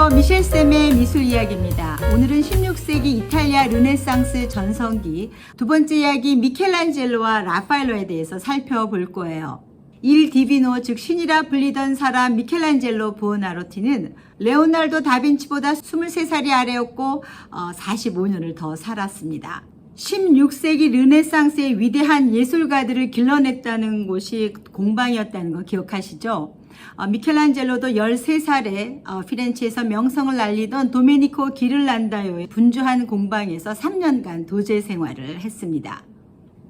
안녕하세요. 미셸쌤의 미술 이야기입니다. 오늘은 16세기 이탈리아 르네상스 전성기 두 번째 이야기 미켈란젤로와 라파엘로에 대해서 살펴볼 거예요. 일 디비노 즉 신이라 불리던 사람 미켈란젤로 부오나로티는 레오날도 다빈치보다 23살이 아래였고 어, 45년을 더 살았습니다. 16세기 르네상스의 위대한 예술가들을 길러냈다는 곳이 공방이었다는 거 기억하시죠? 어, 미켈란젤로도 13살에 어, 피렌체에서 명성을 알리던 도메니코 기를란다요의 분주한 공방에서 3년간 도제 생활을 했습니다.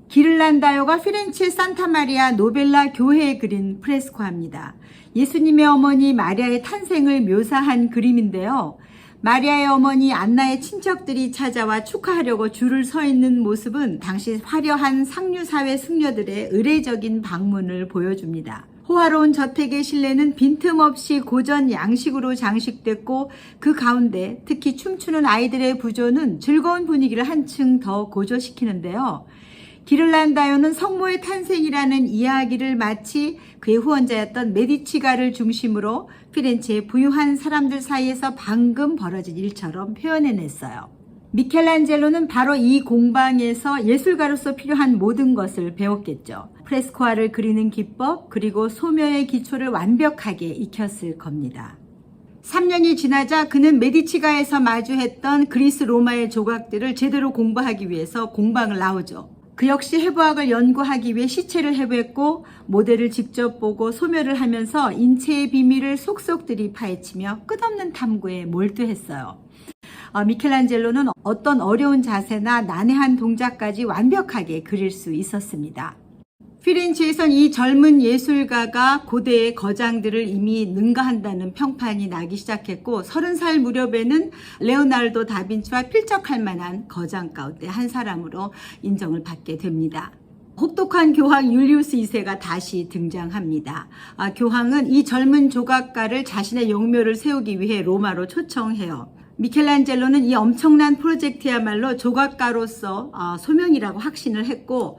기를란다요가 피렌체 산타마리아 노벨라 교회에 그린 프레스코입니다. 예수님의 어머니 마리아의 탄생을 묘사한 그림인데요. 마리아의 어머니 안나의 친척들이 찾아와 축하하려고 줄을 서 있는 모습은 당시 화려한 상류사회 승려들의 의례적인 방문을 보여줍니다. 호화로운 저택의 실내는 빈틈없이 고전 양식으로 장식됐고 그 가운데 특히 춤추는 아이들의 부조는 즐거운 분위기를 한층 더 고조시키는데요. 기를란다요는 성모의 탄생이라는 이야기를 마치 그의 후원자였던 메디치가를 중심으로 피렌체의 부유한 사람들 사이에서 방금 벌어진 일처럼 표현해냈어요. 미켈란젤로는 바로 이 공방에서 예술가로서 필요한 모든 것을 배웠겠죠. 프레스코아를 그리는 기법, 그리고 소묘의 기초를 완벽하게 익혔을 겁니다. 3년이 지나자 그는 메디치가에서 마주했던 그리스 로마의 조각들을 제대로 공부하기 위해서 공방을 나오죠. 그 역시 해부학을 연구하기 위해 시체를 해부했고 모델을 직접 보고 소멸을 하면서 인체의 비밀을 속속들이 파헤치며 끝없는 탐구에 몰두했어요. 어, 미켈란젤로는 어떤 어려운 자세나 난해한 동작까지 완벽하게 그릴 수 있었습니다. 피렌체에선 이 젊은 예술가가 고대의 거장들을 이미 능가한다는 평판이 나기 시작했고 30살 무렵에는 레오나르도 다빈치와 필적할 만한 거장 가운데 한 사람으로 인정을 받게 됩니다. 혹독한 교황 율리우스 2세가 다시 등장합니다. 아, 교황은 이 젊은 조각가를 자신의 영묘를 세우기 위해 로마로 초청해요. 미켈란젤로는 이 엄청난 프로젝트야말로 조각가로서 어, 소명이라고 확신을 했고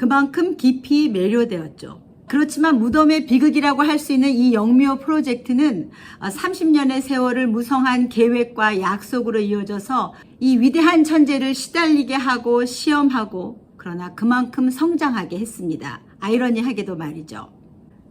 그만큼 깊이 매료되었죠. 그렇지만 무덤의 비극이라고 할 수 있는 이 영묘 프로젝트는 30년의 세월을 무성한 계획과 약속으로 이어져서 이 위대한 천재를 시달리게 하고 시험하고 그러나 그만큼 성장하게 했습니다. 아이러니하게도 말이죠.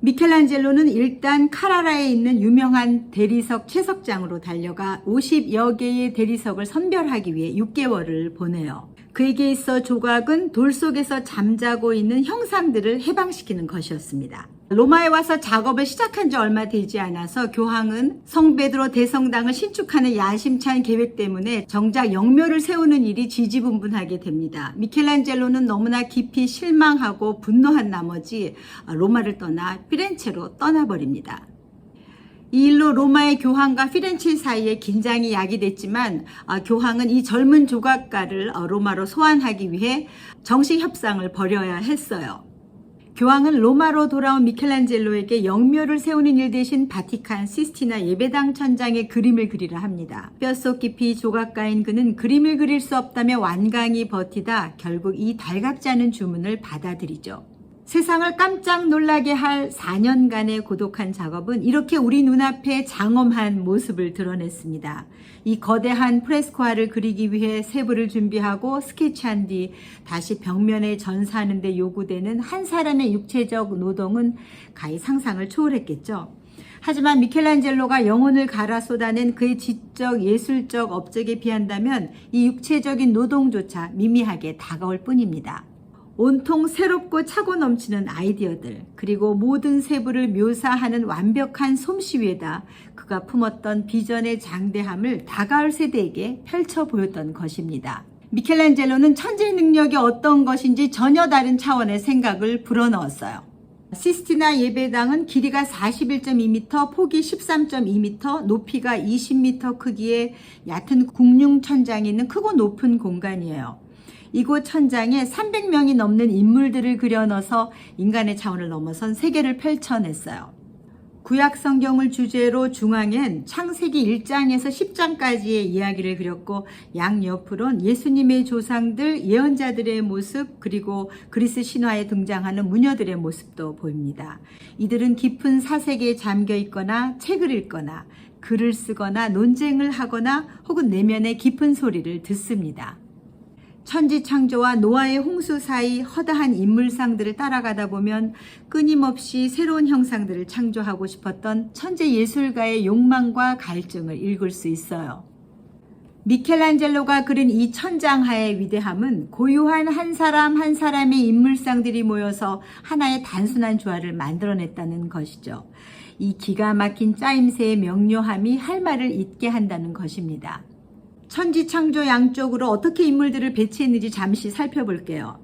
미켈란젤로는 일단 카라라에 있는 유명한 대리석 채석장으로 달려가 50여 개의 대리석을 선별하기 위해 6개월을 보내요. 그에게 있어 조각은 돌 속에서 잠자고 있는 형상들을 해방시키는 것이었습니다. 로마에 와서 작업을 시작한 지 얼마 되지 않아서 교황은 성베드로 대성당을 신축하는 야심찬 계획 때문에 정작 영묘를 세우는 일이 지지분분하게 됩니다. 미켈란젤로는 너무나 깊이 실망하고 분노한 나머지 로마를 떠나 피렌체로 떠나버립니다. 이 일로 로마의 교황과 피렌체 사이에 긴장이 야기됐지만 아, 교황은 이 젊은 조각가를 어, 로마로 소환하기 위해 정식 협상을 벌여야 했어요. 교황은 로마로 돌아온 미켈란젤로에게 영묘를 세우는 일 대신 바티칸 시스티나 예배당 천장에 그림을 그리라 합니다. 뼛속 깊이 조각가인 그는 그림을 그릴 수 없다며 완강히 버티다 결국 이 달갑지 않은 주문을 받아들이죠. 세상을 깜짝 놀라게 할 4년간의 고독한 작업은 이렇게 우리 눈앞에 장엄한 모습을 드러냈습니다. 이 거대한 프레스코아를 그리기 위해 세부를 준비하고 스케치한 뒤 다시 벽면에 전사하는 데 요구되는 한 사람의 육체적 노동은 가히 상상을 초월했겠죠. 하지만 미켈란젤로가 영혼을 갈아 쏟아낸 그의 지적 예술적 업적에 비한다면 이 육체적인 노동조차 미미하게 다가올 뿐입니다. 온통 새롭고 차고 넘치는 아이디어들, 그리고 모든 세부를 묘사하는 완벽한 솜씨 위에다 그가 품었던 비전의 장대함을 다가올 세대에게 펼쳐 보였던 것입니다. 미켈란젤로는 천재 능력이 어떤 것인지 전혀 다른 차원의 생각을 불어넣었어요. 시스티나 예배당은 길이가 41.2m, 폭이 13.2m, 높이가 20m 크기의 얕은 궁융 천장이 있는 크고 높은 공간이에요. 이곳 천장에 300명이 넘는 인물들을 그려 넣어서 인간의 차원을 넘어선 세계를 펼쳐냈어요. 구약 성경을 주제로 중앙엔 창세기 1장에서 10장까지의 이야기를 그렸고 양옆으론 예수님의 조상들, 예언자들의 모습 그리고 그리스 신화에 등장하는 무녀들의 모습도 보입니다. 이들은 깊은 사색에 잠겨 있거나 책을 읽거나 글을 쓰거나 논쟁을 하거나 혹은 내면의 깊은 소리를 듣습니다. 천지 창조와 노아의 홍수 사이 허다한 인물상들을 따라가다 보면 끊임없이 새로운 형상들을 창조하고 싶었던 천재 예술가의 욕망과 갈증을 읽을 수 있어요. 미켈란젤로가 그린 이 천장하의 위대함은 고유한 한 사람 한 사람의 인물상들이 모여서 하나의 단순한 조화를 만들어냈다는 것이죠. 이 기가 막힌 짜임새의 명료함이 할 말을 잊게 한다는 것입니다. 천지 창조 양쪽으로 어떻게 인물들을 배치했는지 잠시 살펴볼게요.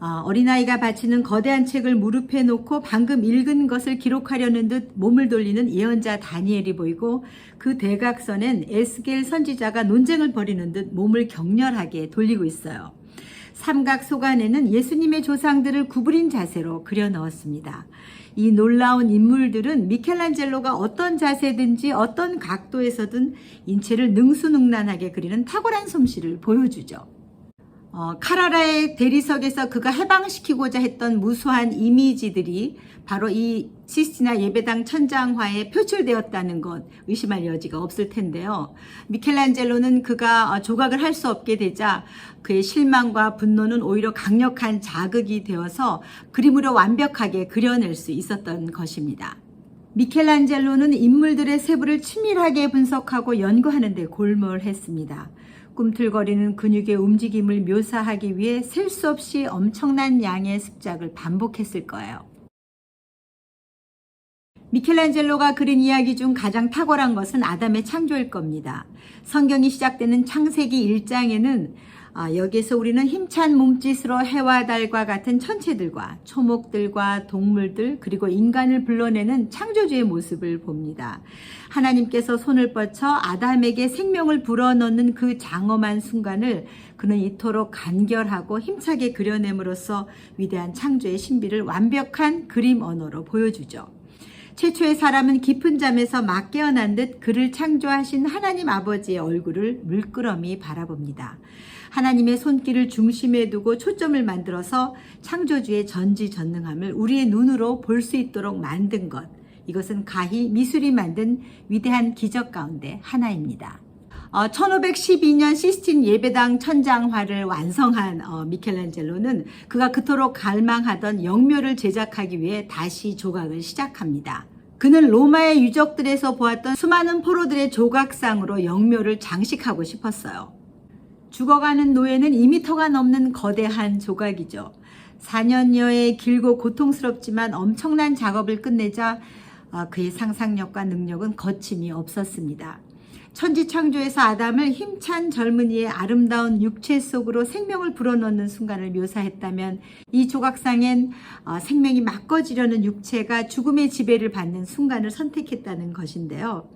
어, 어린아이가 바치는 거대한 책을 무릎에 놓고 방금 읽은 것을 기록하려는 듯 몸을 돌리는 예언자 다니엘이 보이고 그 대각선엔 에스겔 선지자가 논쟁을 벌이는 듯 몸을 격렬하게 돌리고 있어요. 삼각 소간에는 예수님의 조상들을 구부린 자세로 그려 넣었습니다. 이 놀라운 인물들은 미켈란젤로가 어떤 자세든지 어떤 각도에서든 인체를 능수능란하게 그리는 탁월한 솜씨를 보여주죠. 어, 카라라의 대리석에서 그가 해방시키고자 했던 무수한 이미지들이 바로 이 시스티나 예배당 천장화에 표출되었다는 것 의심할 여지가 없을 텐데요. 미켈란젤로는 그가 어, 조각을 할 수 없게 되자 그의 실망과 분노는 오히려 강력한 자극이 되어서 그림으로 완벽하게 그려낼 수 있었던 것입니다. 미켈란젤로는 인물들의 세부를 치밀하게 분석하고 연구하는 데 골몰했습니다. 꿈틀거리는 근육의 움직임을 묘사하기 위해 셀 수 없이 엄청난 양의 습작을 반복했을 거예요. 미켈란젤로가 그린 이야기 중 가장 탁월한 것은 아담의 창조일 겁니다. 성경이 시작되는 창세기 1장에는 아, 여기에서 우리는 힘찬 몸짓으로 해와 달과 같은 천체들과 초목들과 동물들 그리고 인간을 불러내는 창조주의 모습을 봅니다. 하나님께서 손을 뻗쳐 아담에게 생명을 불어넣는 그 장엄한 순간을 그는 이토록 간결하고 힘차게 그려냄으로써 위대한 창조의 신비를 완벽한 그림 언어로 보여주죠. 최초의 사람은 깊은 잠에서 막 깨어난 듯 그를 창조하신 하나님 아버지의 얼굴을 물끄러미 바라봅니다. 하나님의 손길을 중심에 두고 초점을 만들어서 창조주의 전지전능함을 우리의 눈으로 볼 수 있도록 만든 것. 이것은 가히 미술이 만든 위대한 기적 가운데 하나입니다. 어, 1512년 시스틴 예배당 천장화를 완성한 어, 미켈란젤로는 그가 그토록 갈망하던 영묘를 제작하기 위해 다시 조각을 시작합니다. 그는 로마의 유적들에서 보았던 수많은 포로들의 조각상으로 영묘를 장식하고 싶었어요. 죽어가는 노예는 2미터가 넘는 거대한 조각이죠. 4년여의 길고 고통스럽지만 엄청난 작업을 끝내자 어, 그의 상상력과 능력은 거침이 없었습니다. 천지 창조에서 아담을 힘찬 젊은이의 아름다운 육체 속으로 생명을 불어넣는 순간을 묘사했다면 이 조각상엔 어, 생명이 막 꺼지려는 육체가 죽음의 지배를 받는 순간을 선택했다는 것인데요.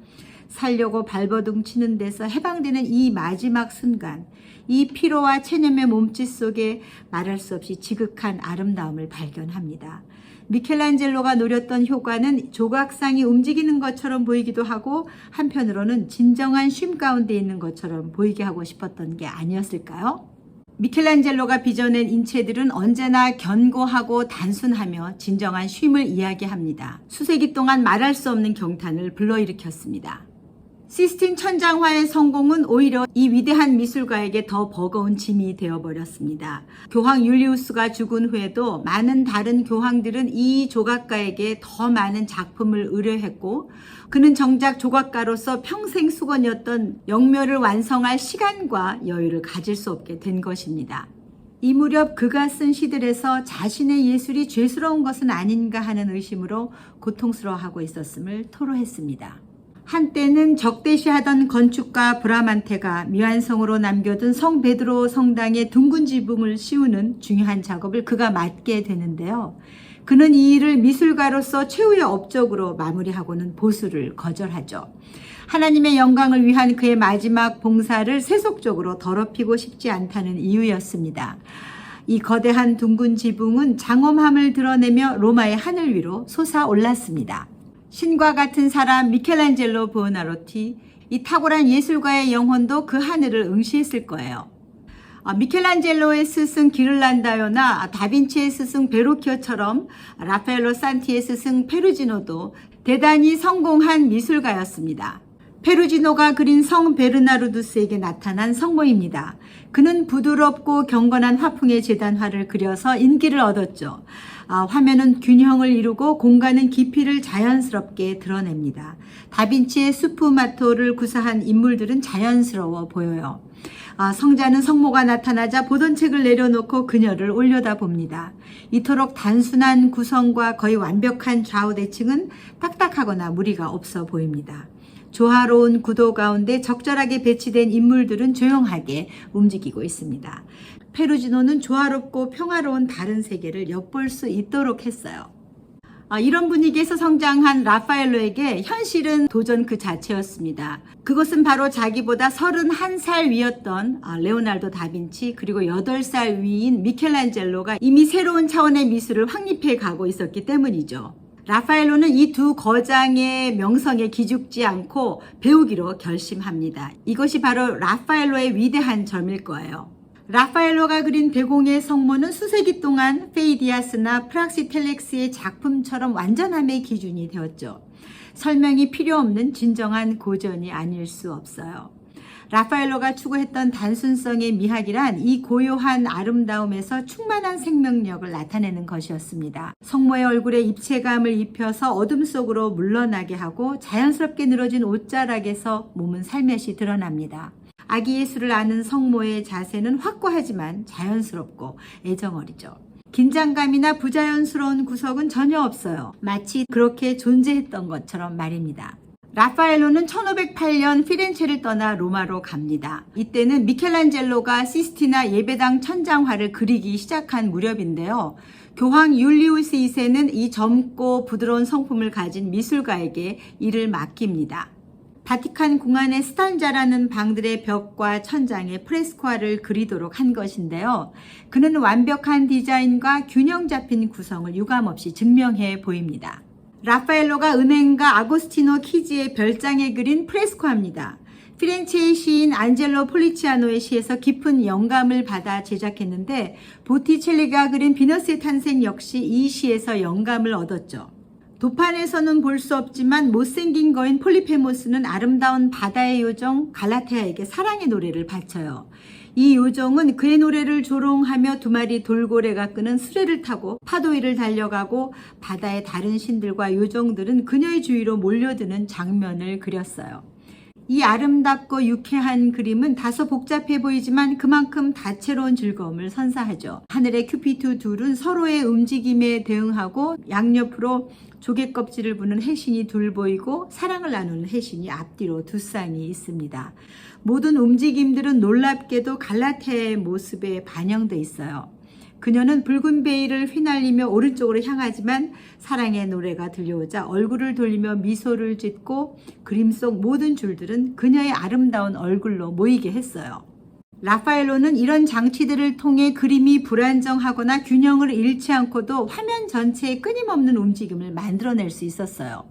살려고 발버둥 치는 데서 해방되는 이 마지막 순간, 이 피로와 체념의 몸짓 속에 말할 수 없이 지극한 아름다움을 발견합니다. 미켈란젤로가 노렸던 효과는 조각상이 움직이는 것처럼 보이기도 하고 한편으로는 진정한 쉼 가운데 있는 것처럼 보이게 하고 싶었던 게 아니었을까요? 미켈란젤로가 빚어낸 인체들은 언제나 견고하고 단순하며 진정한 쉼을 이야기합니다. 수세기 동안 말할 수 없는 경탄을 불러일으켰습니다. 시스틴 천장화의 성공은 오히려 이 위대한 미술가에게 더 버거운 짐이 되어버렸습니다. 교황 율리우스가 죽은 후에도 많은 다른 교황들은 이 조각가에게 더 많은 작품을 의뢰했고 그는 정작 조각가로서 평생 수건이었던 영묘를 완성할 시간과 여유를 가질 수 없게 된 것입니다. 이 무렵 그가 쓴 시들에서 자신의 예술이 죄스러운 것은 아닌가 하는 의심으로 고통스러워하고 있었음을 토로했습니다. 한때는 적대시하던 건축가 브라만테가 미완성으로 남겨둔 성 베드로 성당의 둥근 지붕을 씌우는 중요한 작업을 그가 맡게 되는데요. 그는 이 일을 미술가로서 최후의 업적으로 마무리하고는 보수를 거절하죠. 하나님의 영광을 위한 그의 마지막 봉사를 세속적으로 더럽히고 싶지 않다는 이유였습니다. 이 거대한 둥근 지붕은 장엄함을 드러내며 로마의 하늘 위로 솟아올랐습니다. 신과 같은 사람 미켈란젤로 부오나로티, 이 탁월한 예술가의 영혼도 그 하늘을 응시했을 거예요. 아, 미켈란젤로의 스승 기를란다요나 다빈치의 스승 베로키오처럼 라파엘로 산티의 스승 페루지노도 대단히 성공한 미술가였습니다. 페루지노가 그린 성 베르나르두스에게 나타난 성모입니다. 그는 부드럽고 경건한 화풍의 재단화를 그려서 인기를 얻었죠. 아, 화면은 균형을 이루고 공간은 깊이를 자연스럽게 드러냅니다. 다빈치의 수프마토를 구사한 인물들은 자연스러워 보여요. 아, 성자는 성모가 나타나자 보던 책을 내려놓고 그녀를 올려다 봅니다. 이토록 단순한 구성과 거의 완벽한 좌우 대칭은 딱딱하거나 무리가 없어 보입니다. 조화로운 구도 가운데 적절하게 배치된 인물들은 조용하게 움직이고 있습니다. 페루지노는 조화롭고 평화로운 다른 세계를 엿볼 수 있도록 했어요. 아, 이런 분위기에서 성장한 라파엘로에게 현실은 도전 그 자체였습니다. 그것은 바로 자기보다 31살 위였던 아, 레오날도 다빈치 그리고 8살 위인 미켈란젤로가 이미 새로운 차원의 미술을 확립해 가고 있었기 때문이죠. 라파엘로는 이 두 거장의 명성에 기죽지 않고 배우기로 결심합니다. 이것이 바로 라파엘로의 위대한 점일 거예요. 라파엘로가 그린 대공의 성모는 수세기 동안 페이디아스나 프락시텔렉스의 작품처럼 완전함의 기준이 되었죠. 설명이 필요 없는 진정한 고전이 아닐 수 없어요. 라파엘로가 추구했던 단순성의 미학이란 이 고요한 아름다움에서 충만한 생명력을 나타내는 것이었습니다. 성모의 얼굴에 입체감을 입혀서 어둠 속으로 물러나게 하고 자연스럽게 늘어진 옷자락에서 몸은 살며시 드러납니다. 아기 예수를 아는 성모의 자세는 확고하지만 자연스럽고 애정어리죠. 긴장감이나 부자연스러운 구석은 전혀 없어요. 마치 그렇게 존재했던 것처럼 말입니다. 라파엘로는 1508년 피렌체를 떠나 로마로 갑니다. 이때는 미켈란젤로가 시스티나 예배당 천장화를 그리기 시작한 무렵인데요. 교황 율리우스 2세는 이 젊고 부드러운 성품을 가진 미술가에게 일을 맡깁니다. 바티칸 궁안의 스탄자라는 방들의 벽과 천장에 프레스코아를 그리도록 한 것인데요. 그는 완벽한 디자인과 균형 잡힌 구성을 유감없이 증명해 보입니다. 라파엘로가 은행가 아고스티노 키지의 별장에 그린 프레스코입니다. 피렌체의 시인 안젤로 폴리치아노의 시에서 깊은 영감을 받아 제작했는데 보티첼리가 그린 비너스의 탄생 역시 이 시에서 영감을 얻었죠. 도판에서는 볼 수 없지만 못생긴 거인 폴리페모스는 아름다운 바다의 요정 갈라테아에게 사랑의 노래를 바쳐요. 이 요정은 그의 노래를 조롱하며 두 마리 돌고래가 끄는 수레를 타고 파도 위를 달려가고 바다의 다른 신들과 요정들은 그녀의 주위로 몰려드는 장면을 그렸어요. 이 아름답고 유쾌한 그림은 다소 복잡해 보이지만 그만큼 다채로운 즐거움을 선사하죠. 하늘의 큐피트 둘은 서로의 움직임에 대응하고 양옆으로 조개 껍질을 부는 해신이 둘 보이고 사랑을 나누는 해신이 앞뒤로 두 쌍이 있습니다. 모든 움직임들은 놀랍게도 갈라테의 모습에 반영돼 있어요. 그녀는 붉은 베일을 휘날리며 오른쪽으로 향하지만 사랑의 노래가 들려오자 얼굴을 돌리며 미소를 짓고 그림 속 모든 줄들은 그녀의 아름다운 얼굴로 모이게 했어요. 라파엘로는 이런 장치들을 통해 그림이 불안정하거나 균형을 잃지 않고도 화면 전체에 끊임없는 움직임을 만들어낼 수 있었어요.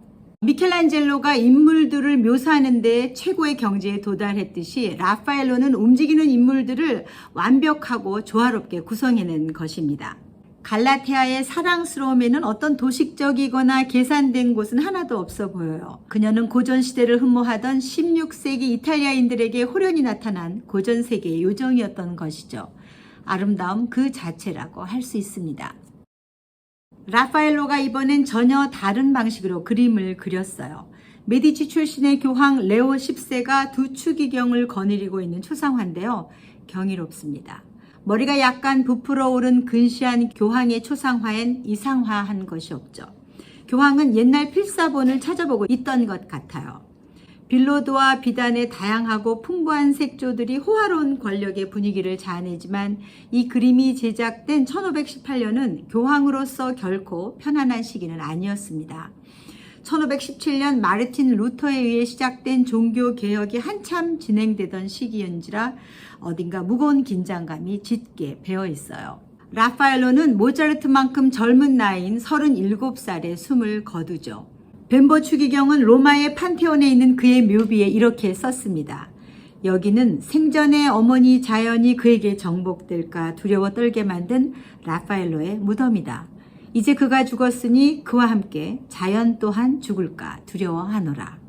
미켈란젤로가 인물들을 묘사하는데 최고의 경지에 도달했듯이 라파엘로는 움직이는 인물들을 완벽하고 조화롭게 구성해낸 것입니다. 갈라테아의 사랑스러움에는 어떤 도식적이거나 계산된 곳은 하나도 없어 보여요. 그녀는 고전 시대를 흠모하던 16세기 이탈리아인들에게 호련히 나타난 고전 세계의 요정이었던 것이죠. 아름다움 그 자체라고 할 수 있습니다. 라파엘로가 이번엔 전혀 다른 방식으로 그림을 그렸어요. 메디치 출신의 교황 레오 10세가 두 추기경을 거느리고 있는 초상화인데요. 경이롭습니다. 머리가 약간 부풀어 오른 근시한 교황의 초상화엔 이상화한 것이 없죠. 교황은 옛날 필사본을 찾아보고 있던 것 같아요. 빌로드와 비단의 다양하고 풍부한 색조들이 호화로운 권력의 분위기를 자아내지만 이 그림이 제작된 1518년은 교황으로서 결코 편안한 시기는 아니었습니다. 1517년 마르틴 루터에 의해 시작된 종교 개혁이 한참 진행되던 시기인지라 어딘가 무거운 긴장감이 짙게 배어 있어요. 라파엘로는 모차르트만큼 젊은 나이인 37살에 숨을 거두죠. 벤보 추기경은 로마의 판테온에 있는 그의 묘비에 이렇게 썼습니다. 여기는 생전에 어머니 자연이 그에게 정복될까 두려워 떨게 만든 라파엘로의 무덤이다. 이제 그가 죽었으니 그와 함께 자연 또한 죽을까 두려워하노라.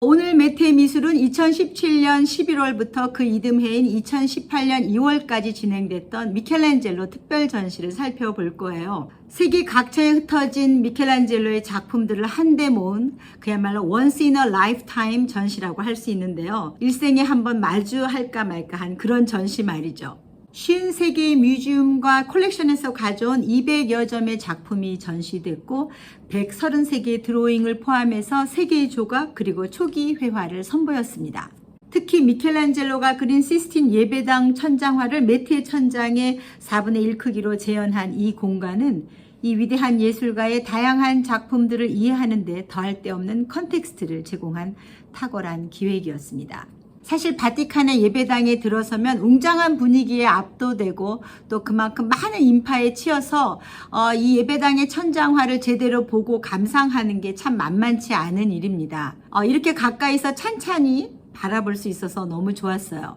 오늘 메테 미술은 2017년 11월부터 그 이듬해인 2018년 2월까지 진행됐던 미켈란젤로 특별 전시를 살펴볼 거예요. 세계 각처에 흩어진 미켈란젤로의 작품들을 한데 모은 그야말로 once in a lifetime 전시라고 할 수 있는데요. 일생에 한번 마주할까 말까 한 그런 전시 말이죠. 53개의 뮤지엄과 콜렉션에서 가져온 200여 점의 작품이 전시됐고 133개의 드로잉을 포함해서 3개의 조각 그리고 초기 회화를 선보였습니다. 특히 미켈란젤로가 그린 시스틴 예배당 천장화를 메티의 천장의 4분의 1 크기로 재현한 이 공간은 이 위대한 예술가의 다양한 작품들을 이해하는 데 더할 데 없는 컨텍스트를 제공한 탁월한 기획이었습니다. 사실 바티칸의 예배당에 들어서면 웅장한 분위기에 압도되고 또 그만큼 많은 인파에 치여서 어, 이 예배당의 천장화를 제대로 보고 감상하는 게 참 만만치 않은 일입니다. 어, 이렇게 가까이서 찬찬히 바라볼 수 있어서 너무 좋았어요.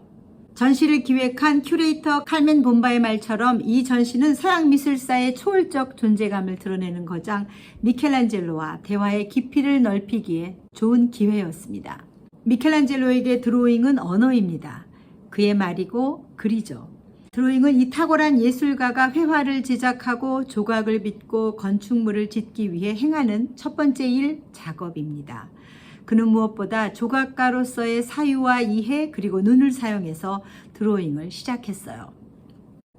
전시를 기획한 큐레이터 칼멘 본바의 말처럼 이 전시는 서양 미술사의 초월적 존재감을 드러내는 거장 미켈란젤로와 대화의 깊이를 넓히기에 좋은 기회였습니다. 미켈란젤로에게 드로잉은 언어입니다. 그의 말이고 글이죠. 드로잉은 이 탁월한 예술가가 회화를 제작하고 조각을 빚고 건축물을 짓기 위해 행하는 첫 번째 일 작업입니다. 그는 무엇보다 조각가로서의 사유와 이해 그리고 눈을 사용해서 드로잉을 시작했어요.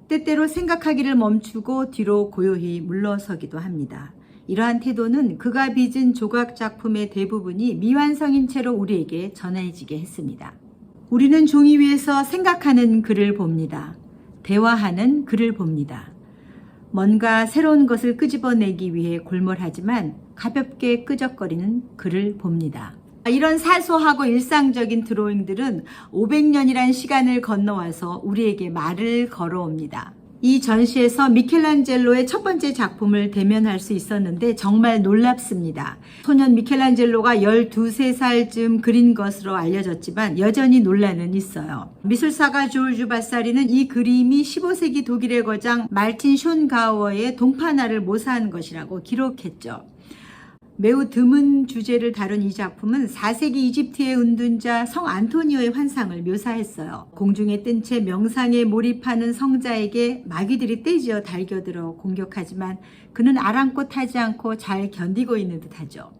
때때로 생각하기를 멈추고 뒤로 고요히 물러서기도 합니다. 이러한 태도는 그가 빚은 조각 작품의 대부분이 미완성인 채로 우리에게 전해지게 했습니다. 우리는 종이 위에서 생각하는 글을 봅니다. 대화하는 글을 봅니다. 뭔가 새로운 것을 끄집어내기 위해 골몰하지만 가볍게 끄적거리는 글을 봅니다. 이런 사소하고 일상적인 드로잉들은 500년이란 시간을 건너와서 우리에게 말을 걸어옵니다. 이 전시에서 미켈란젤로의 첫 번째 작품을 대면할 수 있었는데 정말 놀랍습니다. 소년 미켈란젤로가 12, 3살쯤 그린 것으로 알려졌지만 여전히 논란은 있어요. 미술사가 조르주 바사리는 이 그림이 15세기 독일의 거장 말틴 숀가워의 동파나를 모사한 것이라고 기록했죠. 매우 드문 주제를 다룬 이 작품은 4세기 이집트의 은둔자 성 안토니오의 환상을 묘사했어요. 공중에 뜬 채 명상에 몰입하는 성자에게 마귀들이 떼지어 달겨들어 공격하지만 그는 아랑곳하지 않고 잘 견디고 있는 듯하죠.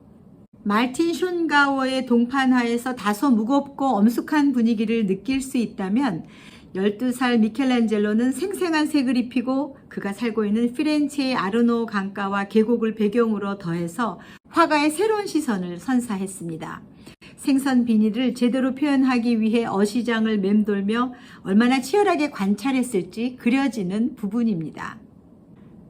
말틴 숀가워의 동판화에서 다소 무겁고 엄숙한 분위기를 느낄 수 있다면 12살 미켈란젤로는 생생한 색을 입히고 그가 살고 있는 피렌체의 아르노 강가와 계곡을 배경으로 더해서 화가의 새로운 시선을 선사했습니다. 생선 비닐을 제대로 표현하기 위해 어시장을 맴돌며 얼마나 치열하게 관찰했을지 그려지는 부분입니다.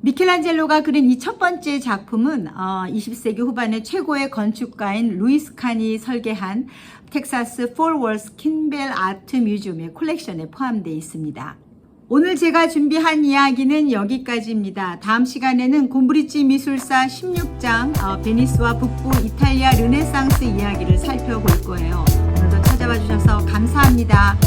미켈란젤로가 그린 이 첫 번째 작품은 20세기 후반의 최고의 건축가인 루이스 칸이 설계한 텍사스 폴월스 킨벨 아트 뮤지엄의 콜렉션에 포함되어 있습니다. 오늘 제가 준비한 이야기는 여기까지입니다. 다음 시간에는 곰브리지 미술사 16장 어, 베니스와 북부 이탈리아 르네상스 이야기를 살펴볼 거예요. 오늘도 찾아와 주셔서 감사합니다.